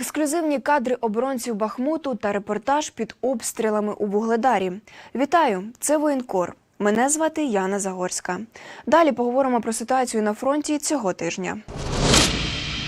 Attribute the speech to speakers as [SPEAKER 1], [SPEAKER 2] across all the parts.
[SPEAKER 1] Ексклюзивні кадри оборонців Бахмуту та репортаж під обстрілами у Вугледарі. Вітаю! Це воєнкор. Мене звати Яна Загорська. Далі поговоримо про ситуацію на фронті цього тижня.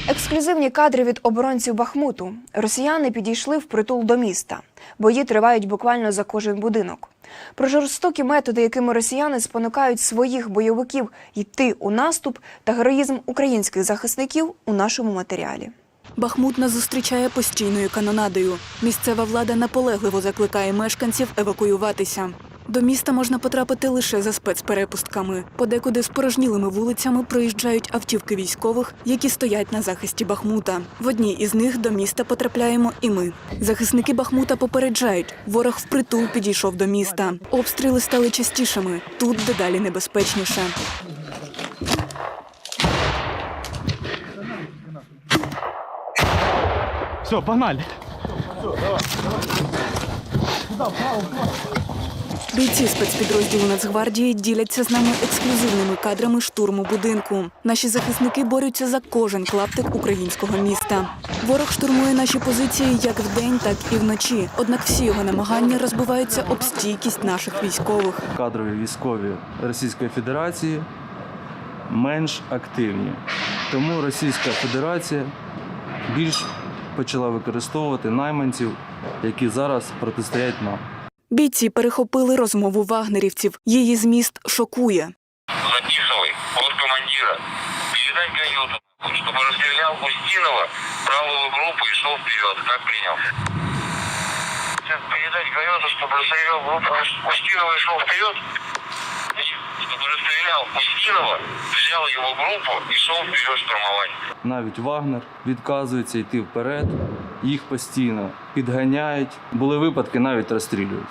[SPEAKER 1] Ексклюзивні кадри від оборонців Бахмуту. Росіяни підійшли в притул до міста. Бої тривають буквально за кожен будинок. Про жорстокі методи, якими росіяни спонукають своїх бойовиків йти у наступ, та героїзм українських захисників у нашому матеріалі.
[SPEAKER 2] Бахмут нас зустрічає постійною канонадою. Місцева влада наполегливо закликає мешканців евакуюватися. До міста можна потрапити лише за спецперепустками. Подекуди спорожнілими вулицями проїжджають автівки військових, які стоять на захисті Бахмута. В одній із них до міста потрапляємо і ми. Захисники Бахмута попереджають, ворог впритул підійшов до міста. Обстріли стали частішими. Тут дедалі небезпечніше.
[SPEAKER 3] Все, погнали.
[SPEAKER 2] Бійці спецпідрозділу Нацгвардії діляться з нами ексклюзивними кадрами штурму будинку. Наші захисники борються за кожен клаптик українського міста. Ворог штурмує наші позиції як вдень, так і вночі. Однак всі його намагання розбиваються об стійкість наших військових.
[SPEAKER 4] кадрові військові Російської Федерації менш активні. Тому Російська Федерація більш почала використовувати найманців, які зараз протистоять нам.
[SPEAKER 2] Бійці перехопили розмову вагнерівців. Її зміст шокує.
[SPEAKER 5] Записывай. От командира. Передай каюту, чтобы расстрелял Устинова, правую группу и шел вперед. Как принял? Передать каюту, чтобы расстрелял группу Устинова и шел вперед? Чтобы расстрелял Устинова, взял его группу и шел вперед штурмовать.
[SPEAKER 4] Навіть Вагнер відказується йти вперед, їх постійно підганяють. Були випадки, навіть розстрілюють.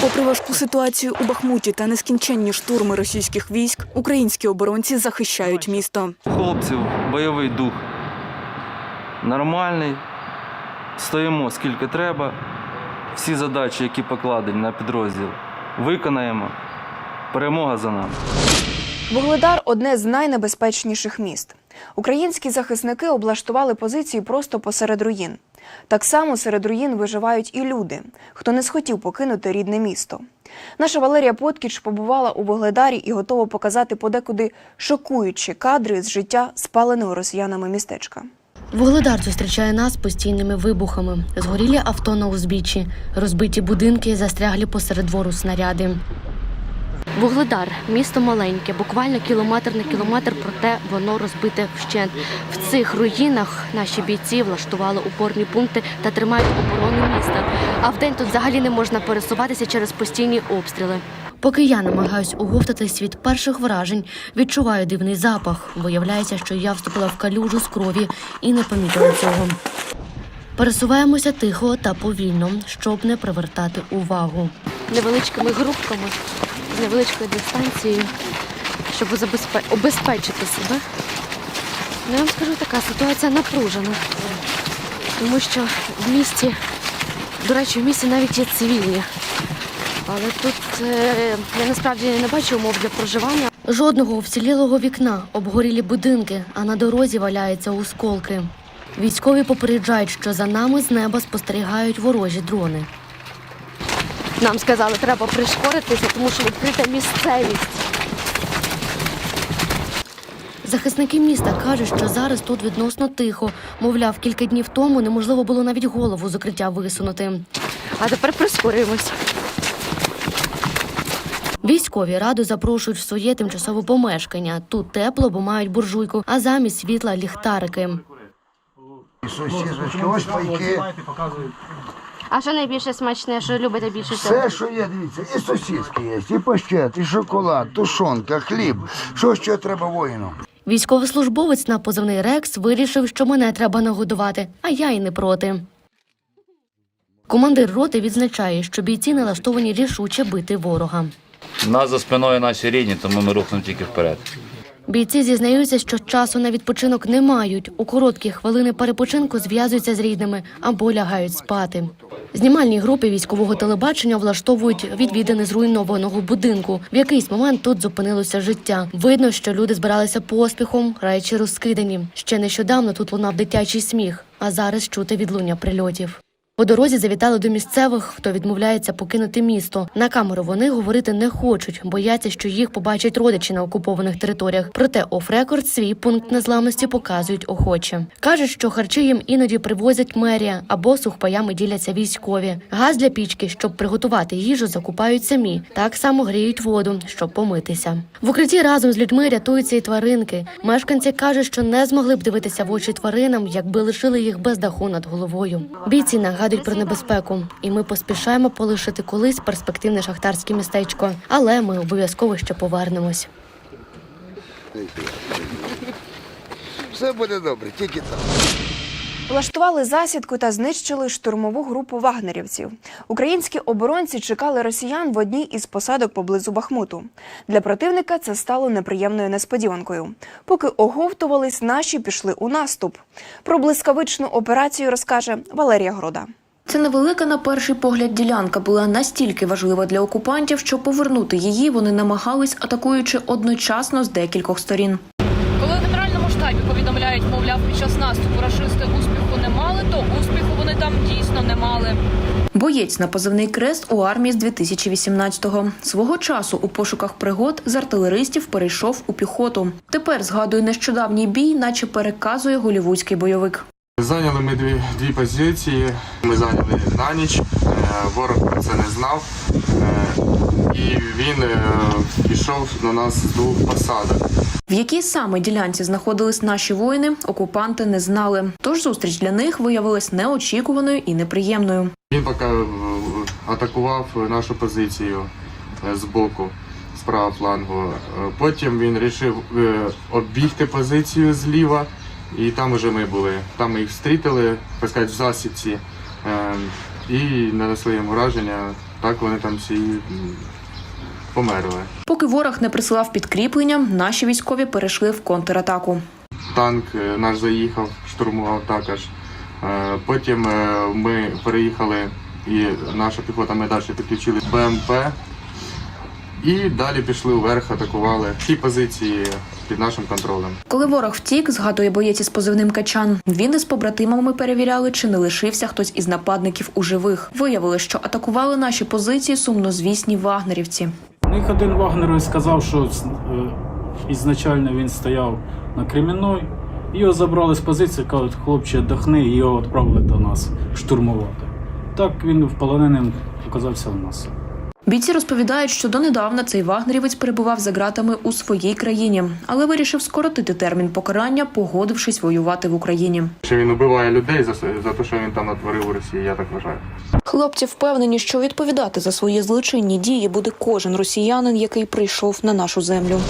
[SPEAKER 2] Попри важку ситуацію у Бахмуті та нескінченні штурми російських військ, українські оборонці захищають місто.
[SPEAKER 4] Хлопців бойовий дух нормальний. Стоїмо скільки треба. Всі задачі, які покладені на підрозділ, виконаємо. Перемога за нами.
[SPEAKER 1] Вугледар одне з найнебезпечніших міст. Українські захисники облаштували позиції просто посеред руїн. Так само серед руїн виживають і люди, хто не схотів покинути рідне місто. Наша Валерія Поткіч побувала у Вугледарі і готова показати подекуди шокуючі кадри з життя спаленого росіянами містечка.
[SPEAKER 6] Вугледар зустрічає нас постійними вибухами. Згорілі авто на узбіччі, розбиті будинки, застряглі посеред двору снаряди. Вугледар місто маленьке, буквально кілометр на кілометр, проте воно розбите вщент. В цих руїнах наші бійці влаштували опорні пункти та тримають оборону міста. А вдень тут взагалі не можна пересуватися через постійні обстріли. Поки я намагаюсь оговтатись від перших вражень, відчуваю дивний запах. Виявляється, що я вступила в калюжу з крові і не помітила цього. Пересуваємося тихо та повільно, щоб не привертати увагу. Невеличкими групками, невеличкою дистанцією, щоб забезпе- обезпечити себе. Ну, я вам скажу, така ситуація напружена. Тому що в місті, до речі, в місті навіть є цивільні. Але тут е, я насправді не бачу умов для проживання. Жодного вцілілого вікна, обгорілі будинки, а на дорозі валяються осколки. Військові попереджають, що за нами з неба спостерігають ворожі дрони. Нам сказали, треба пришкоритися, тому що відкрита місцевість. Захисники міста кажуть, що зараз тут відносно тихо. Мовляв, кілька днів тому неможливо було навіть голову з укриття висунути. А тепер прискорюємось. Військові раду запрошують в своє тимчасове помешкання. Тут тепло, бо мають буржуйку, а замість світла ліхтарики.
[SPEAKER 7] Ось пайки.
[SPEAKER 6] А що найбільше смачне, що любите більше всього?
[SPEAKER 7] Все, що є, дивіться, і сосиски є, і паштет, і шоколад, тушонка, хліб. Що ще треба воїну?
[SPEAKER 6] Військовослужбовець на позивний Рекс вирішив, що мене треба нагодувати, а я й не проти. Командир роти відзначає, що бійці налаштовані рішуче бити ворога.
[SPEAKER 8] У нас за спиною наші рідні, тому ми рухнемо тільки вперед.
[SPEAKER 6] Бійці зізнаються, що часу на відпочинок не мають. У короткі хвилини перепочинку зв'язуються з рідними або лягають спати. Знімальні групи військового телебачення влаштовують відвідини зруйнованого будинку. В якийсь момент тут зупинилося життя. Видно, що люди збиралися поспіхом, речі розкидані. Ще нещодавно тут лунав дитячий сміх. а зараз чути відлуння прильотів. По дорозі завітали до місцевих, хто відмовляється покинути місто. На камеру вони говорити не хочуть, бояться, що їх побачать родичі на окупованих територіях. Проте оф-рекорд свій пункт незламності показують охоче. кажуть, що харчі їм іноді привозять мерія або сухпаями діляться військові. Газ для пічки, щоб приготувати їжу, закупають самі. Так само гріють воду, щоб помитися. В укритті разом з людьми рятуються і тваринки. Мешканці кажуть, що не змогли б дивитися в очі тваринам, якби лишили їх без даху над головою. Бійці нагадують про небезпеку, і ми поспішаємо полишити колись перспективне шахтарське містечко. Але ми обов'язково ще повернемось.
[SPEAKER 7] Все буде добре, тільки так.
[SPEAKER 1] Влаштували засідку та знищили штурмову групу вагнерівців. Українські оборонці чекали росіян в одній із посадок поблизу Бахмуту. Для противника це стало неприємною несподіванкою. Поки оговтувались, наші пішли у наступ. Про блискавичну операцію розкаже Валерія Грода.
[SPEAKER 3] Це невелика на перший погляд ділянка була настільки важлива для окупантів, що повернути її вони намагались, атакуючи одночасно з декількох сторін.
[SPEAKER 9] Коли в генеральному штабі повідомляють, мовляв, під час наступу рашисти там дійсно не мали.
[SPEAKER 3] Боєць на позивний крест у армії з 2018-го. Свого часу у пошуках пригод з артилеристів перейшов у піхоту. Тепер згадує нещодавній бій, наче переказує голівудський бойовик.
[SPEAKER 10] Зайняли ми дві, дві позиції. Ми зайняли на ніч. Е, Ворог про це не знав. І він е, пішов на нас з двох посадок.
[SPEAKER 3] В якій саме ділянці знаходились наші воїни, окупанти не знали. Тож зустріч для них виявилась неочікуваною і неприємною.
[SPEAKER 10] Він поки е, атакував нашу позицію е, з боку, з правого флангу. Потім він вирішив оббігти позицію зліва, і там уже ми були. Там ми їх встрітили, сказати, в засідці, е, і нанесли їм враження. Так вони там всі померли.
[SPEAKER 3] Поки ворог не присилав підкріплення, наші військові перейшли в контратаку.
[SPEAKER 10] Танк е, наш заїхав, штурмував також. Е, Потім е, ми переїхали і наша піхота ми далі підключили БМП. І далі пішли вверх, атакували ті позиції під нашим контролем.
[SPEAKER 3] Коли ворог втік, згадує боєць із позивним качан. Він із побратимами перевіряли, чи не лишився хтось із нападників у живих. Виявили, що атакували наші позиції сумнозвісні вагнерівці.
[SPEAKER 11] Них один вагнеровець сказав, що е, ізначально він стояв на Кремінной. Його забрали з позиції, кажуть, хлопче, дохни, і його відправили до нас штурмувати. Так він в полоненим оказався у нас.
[SPEAKER 3] Бійці розповідають, що донедавна цей вагнерівець перебував за ґратами у своїй країні, але вирішив скоротити термін покарання, погодившись воювати в Україні.
[SPEAKER 10] Що він убиває людей за, за те, що він там натворив у Росії, я так вважаю.
[SPEAKER 3] Хлопці впевнені, що відповідати за свої злочинні дії буде кожен росіянин, який прийшов на нашу землю.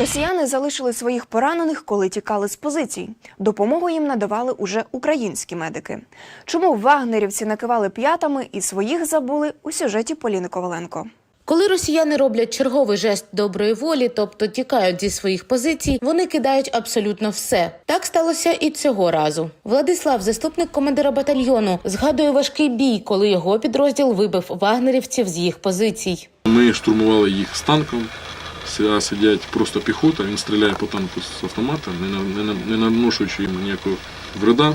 [SPEAKER 1] Росіяни залишили своїх поранених, коли тікали з позицій. Допомогу їм надавали уже українські медики. Чому вагнерівці накивали п'ятами і своїх забули у сюжеті Поліни Коваленко?
[SPEAKER 12] Коли росіяни роблять черговий жест доброї волі, тобто тікають зі своїх позицій, вони кидають абсолютно все. Так сталося і цього разу. Владислав, заступник командира батальйону, згадує важкий бій, коли його підрозділ вибив вагнерівців з їх позицій.
[SPEAKER 13] Ми штурмували їх з танком. Сидять просто піхота, він стріляє по танку з автомата, не наношуючи їм ніякого вреда.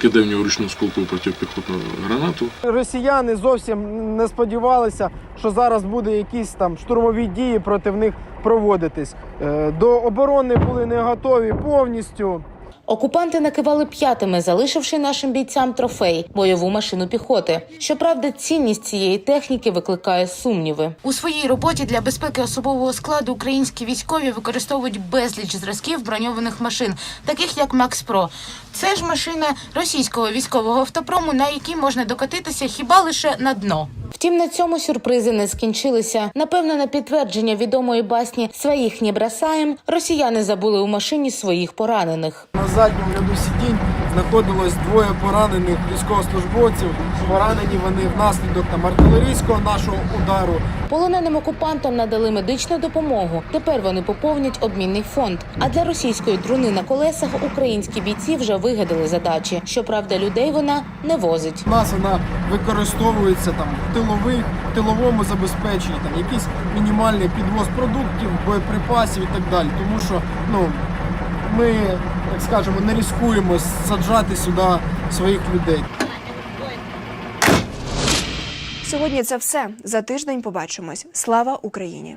[SPEAKER 13] Кидає в нього ручну сколку протипіхотну гранату.
[SPEAKER 14] Росіяни зовсім не сподівалися, що зараз буде якісь там штурмові дії проти них проводитись. Е, До оборони були не готові повністю.
[SPEAKER 12] Окупанти накивали п'ятими, залишивши нашим бійцям трофей бойову машину піхоти. Щоправда, цінність цієї техніки викликає сумніви. У своїй роботі для безпеки особового складу українські військові використовують безліч зразків броньованих машин, таких як Макс Про. Це ж машина російського військового автопрому, на якій можна докотитися хіба лише на дно. Втім, на цьому сюрпризи не скінчилися. Напевно, на підтвердження відомої басні своїх не бросаєм, росіяни забули у машині своїх поранених.
[SPEAKER 14] На задньому ряду сидінь знаходилось двоє поранених військовослужбовців. Поранені вони внаслідок там артилерійського нашого удару.
[SPEAKER 12] Полоненим окупантам надали медичну допомогу. Тепер вони поповнять обмінний фонд. А для російської труни на колесах українські бійці вже вигадали задачі. Щоправда, людей вона не возить.
[SPEAKER 14] У нас вона використовується там в тилових, в тиловому забезпеченні, там якийсь мінімальний підвоз продуктів, боєприпасів і так далі. Тому що ну ми, так скажемо, не ризикуємо саджати сюди своїх людей.
[SPEAKER 1] Сьогодні це все. За тиждень побачимось. Слава Україні!